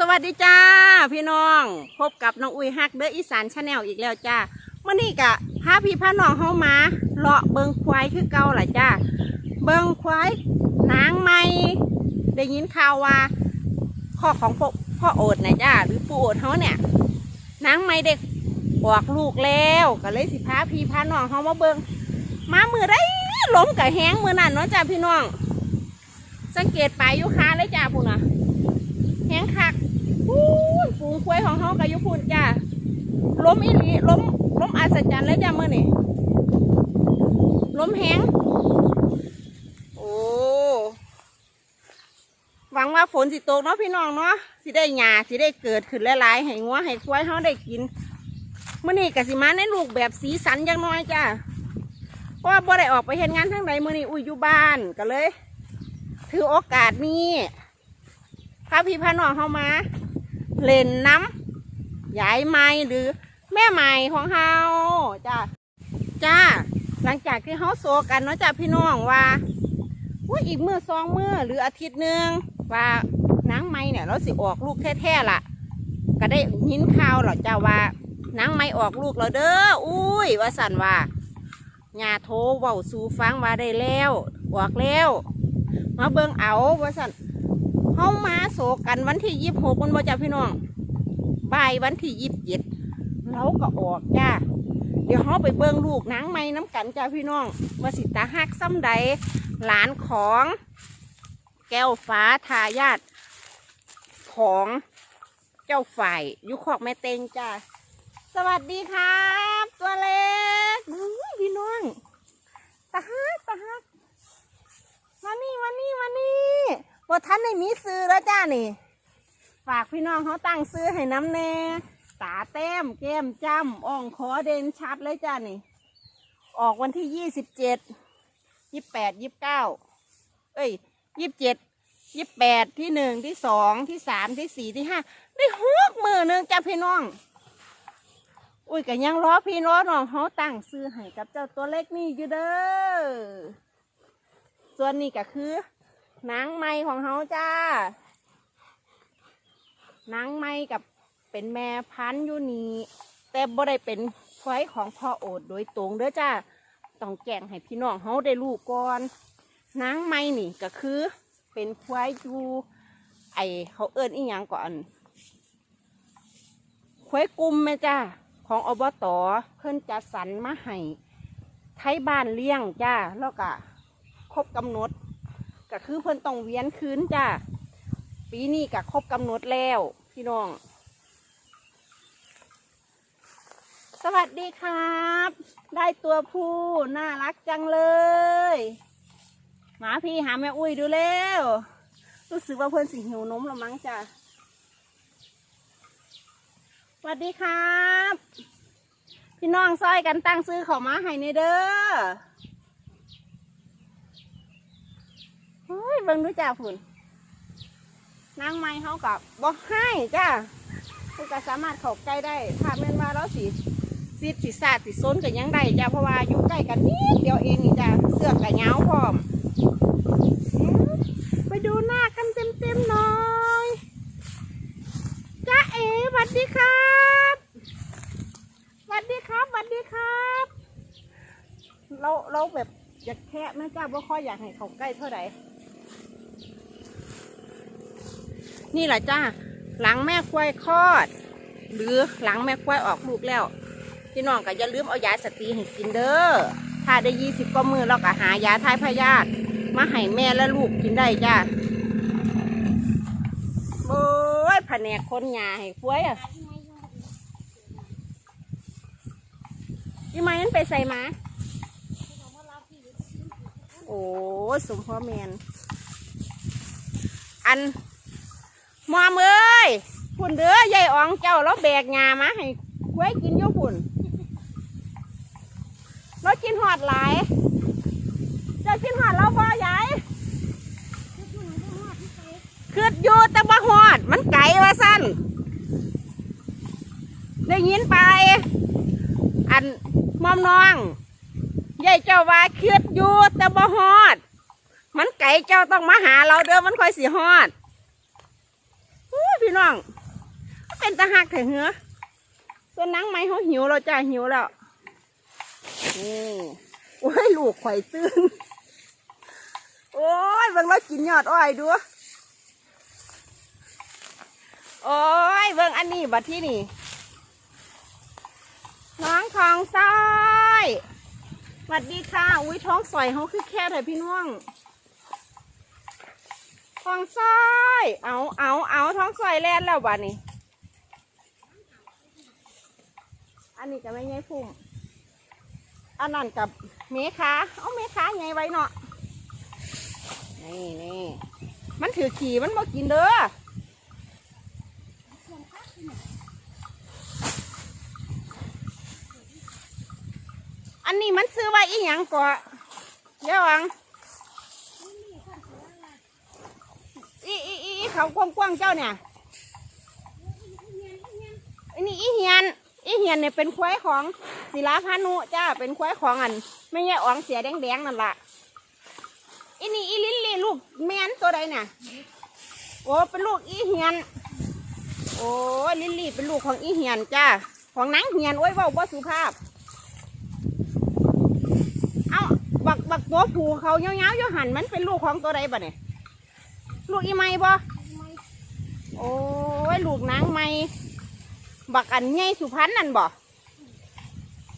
สวัสดีจ้าพี่น้อง พบกับน้องอุ้ยฮักเดออีสานชาแนลอีกแล้วจ้าเมื่อนี้กะพาพี่พาน้องเฮามาเลาะเบิงควายคือเก่าล่ะจ้าเบิงควายนางไม้ได้ยินข่าวว่าข้อของพ่อพ่อโอดนะจ้าหรือปู่โอดเฮาเนี่ยนางไม้เด็กออกลูกแล้วก็เลยสิพาพี่พาน้องเฮามาเบิงมามือได้ล้มกับแห้งมือนั่นเนาะจ้าพี่น้อง สังเกตไปยุคาเลยจ้าพูน่ะแห้งคัก ฝูงควายของเขากับยุพูนจ้าล้มอีหลีล้มล้มอัศจรรย์เลยจ้าเมื่อนี่ล้มแห้งโอ้หวังว่าฝนสิตกเนาะพี่น้องเนาะสิได้หยาสิได้เกิดขึ้นหลายๆให้งัวให้ควายเขาได้กินเมื่อนี่กสิมาในลูกแบบสีสันอย่างน้อยจ้าเพราะว่าบ่ได้ออกไปเห็นงานทั้งใดเมื่อนี้อุ้ยอยู่บ้านก็เลย ถือโอกาสนี้พาพี่พาน้องเข้ามา เล่นน้ำยายไม้หรือแม่ไม้ของเฮาจ้าจ้า หลังจากที่เฮาโซกันเนาะจ้าพี่น้องว่าว่าอีกมือสองมือหรืออาทิตย์หนึ่งว่านางไม้เนี่ยเราสิออกลูกแท้ๆล่ะ ก็ได้ยินข่าวหรอจ้าว่านางไม้ออกลูกแล้วเด้ออุ้ย ว่าสันว่าญาโทเว้าสูฟังว่าได้แล้วออกแล้วมาเบิ่งเอาว่าสัน เฮามาโศกกันวันที่ยี่สิบหกมันบ่จ้าพี่น้องบ่ายวันที่ยี่สิบเจ็ดเราก็ออกจ้าเดี๋ยวเฮาไปเบิ่งลูกนางไม้น้ำกันจ้าพี่น้องว่าสิตาฮักซ้ำใดหลานของ แก้วฟ้าทายาทของเจ้าฝ่ายยุคอกแม่เต็งจ้าสวัสดีครับ ตัวเล็กพี่น้องตาฮักตาฮักมานี่มานี่มานี่ ว่าท่านในมีซื้อแล้วจ้านี่ ฝากพี่น้องเขาตั้งซื้อให้น้ำแน่ ตาแต้มแก้มจ้ำอ่องคอเด่นชัดเลยจ้านี่ ออกวันที่ยี่สิบเจ็ดยี่แปดยี่เก้าเอ้ยยี่เจ็ดยี่แปดที่หนึ่งที่สองที่สามที่สี่ที่ห้าได้หกมือหนึ่งจ้าพี่น้อง อุ้ยก็ยังรอพี่รอน้องเขาตั้งซื้อให้กับเจ้าตัวเล็กนี่อยู่เด้อส่วนนี้ก็คือ นางไม้ของเขาจ้านางไม้กับเป็นแม่พันธุ์อยู่นี่แต่บ่ได้เป็นควายของพ่อโอดโดยตรงเด้อจ้า ต้องแจ้งให้พี่น้องเขาได้รู้ก่อนนางไม้นี่ก็คือ เป็นควายอยู่ไอเขาเอิ้นอีหยังก่อนควายกลุ่มแม่จ้า ของอบตเพิ่นจะสรรมาให้ไทยบ้านเลี้ยงจ้า แล้วก็ครบกำหนด ก็คือเพิ่นต้องเวียนคืนจ้าปีนี้ก็ครบกำหนดแล้วพี่น้อง สวัสดีครับ ได้ตัวผู้น่ารักจังเลย หมาพี่หาแม่อุ้ยดูเร็วรู้สึกว่าเพิ่นสิหิวนมแล้วมั้งจ้าสวัสดีครับ พี่น้องซอยกันตั้งซื้อเขามาให้ในเด้อ เฮ้ยเบิ่งดูจ้าฝุ่นนางไม้เขากับบอกให้จ้าคือก็สามารถเข้าใกล้ได้ถ้าแม่นว่าเราสิสิสิสาดสิซนกันยังได้จ้าเพราะว่าอยู่ใกล้กันนิดเดียวเองนี่จ้าเสือกับเงาพร้อม ไปดูหน้ากันเต็มๆหน่อยจ้าเอ๋สวัสดีครับสวัสดีครับสวัสดีครับ เราเราแบบอยากแค่นะจ้าว่าค่อยอยากให้เขาใกล้เท่าไหร่ นี่แหละจ้าหลังแม่ควายคลอด หรือหลังแม่ควายออกลูกแล้วพี่น้องก็อย่าลืมเอายาสตรีให้กินเด้อถ้าได้ยี่สิบกว่ามือเราก็หายาทายพยาธิมาให้แม่และลูกกินได้จ้าโอ้ยแผนกคนหยาให้ควายอะยี่ไม้นั้นไปใส่มาโอ้สมพ่อแมนอัน อมเอ้ยพุ่นเด้อยายอองเจ้าเราแบกงามาให้กล้วยกินอยู่พุ่นเรากินหอดหลายเจะกินหอดเราบ่ยายคืออยู่แต่บ่หอด มันไก่ว่าสั้นได้ยินไป อันมอมน้องยายเจ้าว่าคืดอยู่แต่บ่หอด มันไก่เจ้าต้องมาหาเราเด้อมันค่อยสิฮอด พี่น้องเป็นตาหักแต่เหือส่วนนังไม้เขาหิวเราจ้าหิวแล้วนี่โอ้ยลูกข่อยตื่นโอ้ยเบิ่งเรากินยอดอ้อยดูโอ้ยเบิ่งอันนี้บัดที่นี่น้องทองซ้อยสวัสดีค่ะ อุ้ยท้องสอยเขาคือแค่เลยพี่น้อง ท้องซ้อยเอาเอาเอาท้องซอยแล่นแล้วบ้านี้ อันนี้จะไม่ไงพุ่มอันนั้นกับเมค้าเอาเมค้าไงไว้เนาะ นี่นี่มันถือขี่มันมากินเด้ออันนี้มันซื้อไว้อีหยังก่อเดี๋ยวอัง อีอีอีเขากว้างๆเจ้าเนี่ยอันนี้อีเฮียนอีเฮียนเนี่ยเป็นควายของศิลาพานุจ้าเป็นควายของอันไม่ใช่อ่องเสียแดงๆนั่นละอีนี่อีลิลลี่ลูกแม่นตัวใดเนี่ยโอ้เป็นลูกอีเฮียน โอ้ลิลลี่เป็นลูกของอีเฮียนจ้าของนังเฮียนโอ้ยว่าบ่สุภาพเอาบักบักตัวผูเขาเงี้ยวๆอยู่หันมันเป็นลูกของตัวใดบ่เนี่ย ลูกอีไม่บ่โอ้ยลูกนางไม่บักอันใหญ่สุพรรณนั่นบ่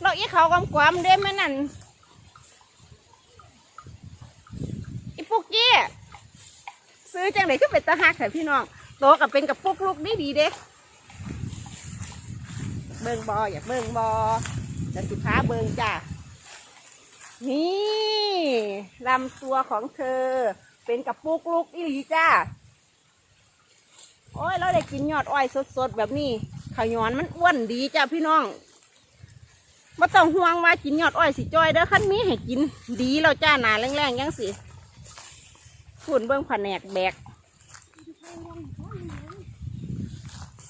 เราอีเขากำกวามเด้แม่นั่นอีปุกกี้ซื้อจังไหนก็เป็นตาหักแต่พี่น้องโตกับเป็นกับปุกลูกดีดีเด้เบิ่งบออยากเบิ่งบอจะสุขาเบิ่งจ้านี่ลำตัวของเธอ เป็นกับปุกลูกอีหลีจ้า โอ้ยเราได้กินยอดอ้อยสดๆแบบนี้ข้าวหยอนมันอ้วนดีจ้าพี่น้องม่ต้องห่วงว่ากินยอดอ้อยสิจอยเด้อขั้นมีให้กินดีแล้วจ้าหนาแรงๆยังสิฝุ่นเบิ้องผนกแบก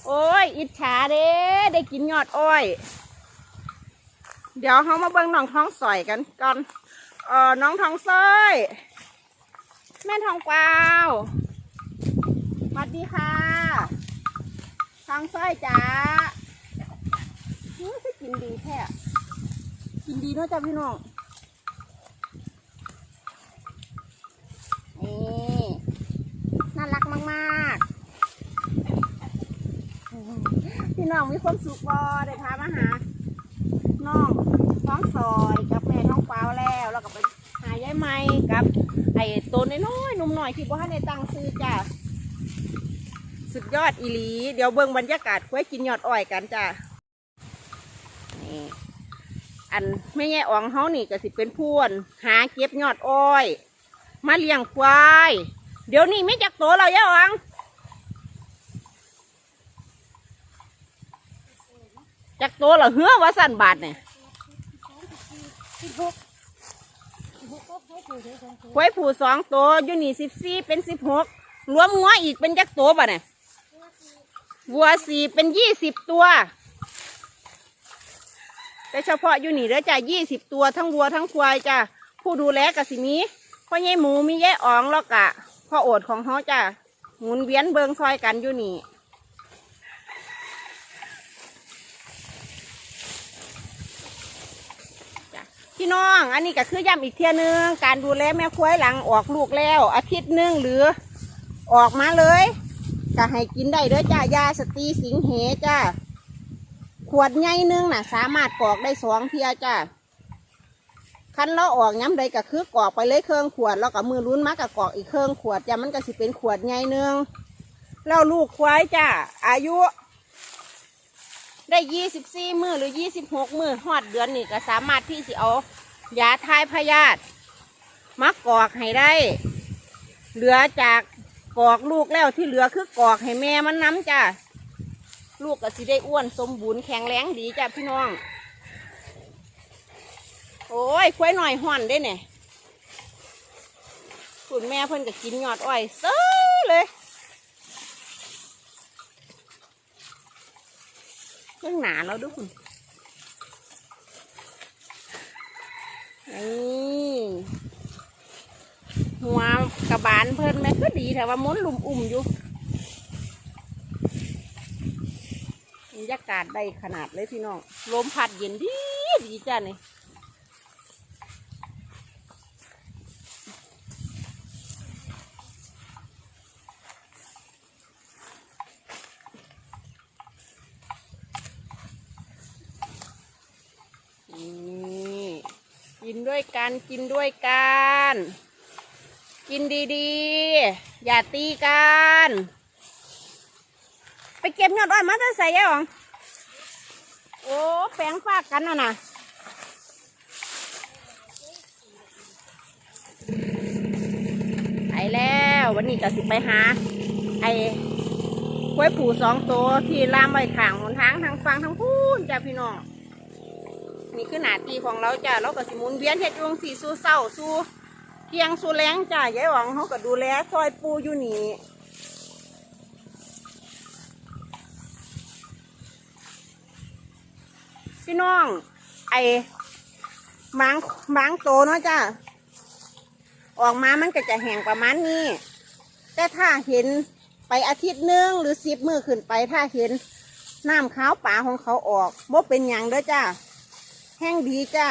โอ้ย อิจฉาเด้ได้กินยอดอ้อย เดี๋ยวเขามาเบิ้องน้องท้องสอยกันก่อนเออน้องท้องสอย แม่ทองกวาวสวัสดีค่ะทองสร้อยจ๋าอื้อสิกินดีแท้กินดีเนาะจ้าพี่น้องนี่น่ารักมากๆ พี่น้องมีความสุขบอได้พามาหา น้องท้องซอยกับแม่ท้องกวาวแล้วแล้วก็ไป ยายไม้กับ ไอ้ตัวน้อยๆหนุ่มหน่อยที่บ้านในตังซื้อจ้ะสุดยอดอีหลี เดี๋ยวเบิ่งบรรยากาศควายกินยอดอ้อยกันจ้ะนี่อันไม่แย่อ่องเฮานี่ก็สิเป็นพวน หาเก็บยอดอ้อย มาเลี้ยงควาย เดี๋ยวนี้ไม่จักโตเราย่อ่องจักโตเราเหือว่าสั่นบาทเนี่ย ควยผูสองตัวอยู่นี่สิบสี่เป็นสิบหกรวมงัวอีกเป็นยักษ์ตัวป่ะเนี่ยวัวสี่เป็นยี่สิบตัวแต่เฉพาะอยู่นี่เด้อจ้ะยี่สิบตัวทั้งวัวทั้งควายจ้ะผู้ดูแลกับสิมีพ่อใหญ่หมูมีแย่อ่องแล้วกะพ่อโอดของเขาจ้ะหมุนเวียนเบิงซอยกันอยู่นี่ พี่น้องอันนี้ก็คือย้ำอีกเทียหนึงการดูแลแม่ควายหลังออกลูกแล้ว อาทิตย์นึงหรือออกมาเลยก็ให้กินได้ด้อจ้ายาสตรีสิงเหจ้าขวดใหญ่นึงน่ะ สามารถกอกได้สองเทียจ้าคันเราออกย้ำใดก็คือกอกไปเลยเครื่องขวดแล้วก็มือลุ้นมากกับกอกอีกเครื่องขวดจ้ามันก็สิเป็นขวดใหญ่นึงแล้วลูกควายจ้าอายุ ได้ยี่สิบสี่มือหรือยี่สิบหกมือหอดเดือนนี่ก็สามารถที่สิเอายาทายพยาธิมากรอกให้ได้ เหลือจากกอกลูกแล้วที่เหลือคือกอกให้แม่มันน้ำจ้าลูกก็สิได้อ้วนสมบูรณ์แข็งแรงดีจ้าพี่น้อง โอ้ยควายหน่อยห่อนได้เนี่ยคุณแม่เพิ่นก็กินยอดอ้อยเซ้อเลย เรื่องหนาแล้วดูคุณนี่หัวกระบาลเพิ่นแม่ก็ดีแต่ว่าม้วนลุมอุ่มอยู่บรรยากาศได้ขนาดเลยพี่น้องลมพัดเย็นดีดีจ้านี่กิน ด้วยกันกินด้วยกัน กินดีๆ อย่าตีกัน ไปเก็บยอดอ้อยมาจะใส่ยังโอ้แปลงฝากกันน่ะนะไปแล้ววันนี้ก็สิไปหา ไอ้กล้วยผูสองตัวที่ล่ามไว้ขางหนทางทางฟังทางพูนจ้าพี่น้อง นี่คือหน้าที่ของเราจ้าเราก็สิหมุนเวียนเฮ็ดวงสีสู้เศร้าสู้เที่ยงสู้แรงจ้ายายหวังเขาก็ดูแลซอยปูอยู่นี่พี่น้อง ไอ้บางบางโตเนาะจ้าออกมามันก็จะแห้งประมาณนี้ แต่ถ้าเห็นไปอาทิตย์หนึงหรือสิบมือขึ้นไปถ้าเห็นน้ำขาวป่าของเขาออกบ่เป็นหยังเด้อจ้า แห้งดีจ้า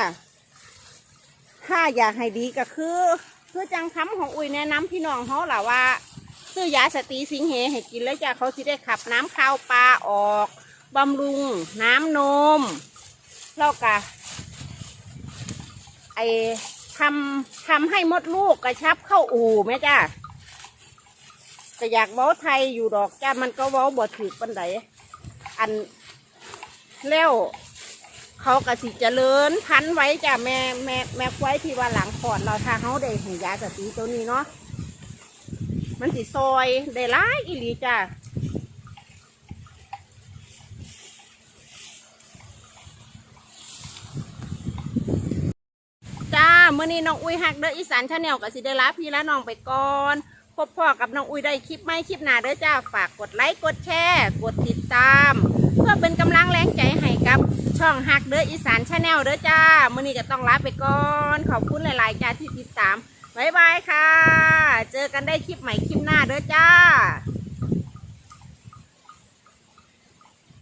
ถ้าอยากให้ดีก็คือ คือจังคำของอุ้ยแนะนำพี่น้องเขาหล่ะว่า ซื้อยาสตีสิงเหให้กินแล้วจ้าเขาสิได้ขับน้ำขาวปลาออกบำรุงน้ำนมแล้วก็ไอทำทำให้มดลูกกระชับเข้าอู่ไหมจ้าก็อยากเว้าไทยอยู่ดอกจ้ามันก็เว้าบ่ถือปันไดอันแล้ว เขาก็สิเจริญพันไว้จ้าแม่แม่แม่ควายที่ว่าหลังขอดเราถ้าเขาได้ให้ยาสตรีตัวนี้เนาะมันสิซอยได้ร้ายอีหลีจ้าจ้าเมื่อนี้น้องอุ้ยฮักเด้ออีสานชาแนลกับสิได้ลาพี่และน้องไปก่อนพบพ่อกับน้องอุ้ยได้คลิปไม่คลิปหน้าเด้อจ้าฝากกดไลค์กดแชร์ กดติดตาม เพื่อเป็นกำลังแรงใจให้กับ ช่องฮักเด้ออีสานชาแนลเด้อจ้ามื่อนี้ก็ต้องลาไปก่อน ขอบคุณหลาย ๆ จ้าที่ติดตามบ๊ายบายค่ะ เจอกันได้คลิปใหม่คลิปหน้าเด้อจ้า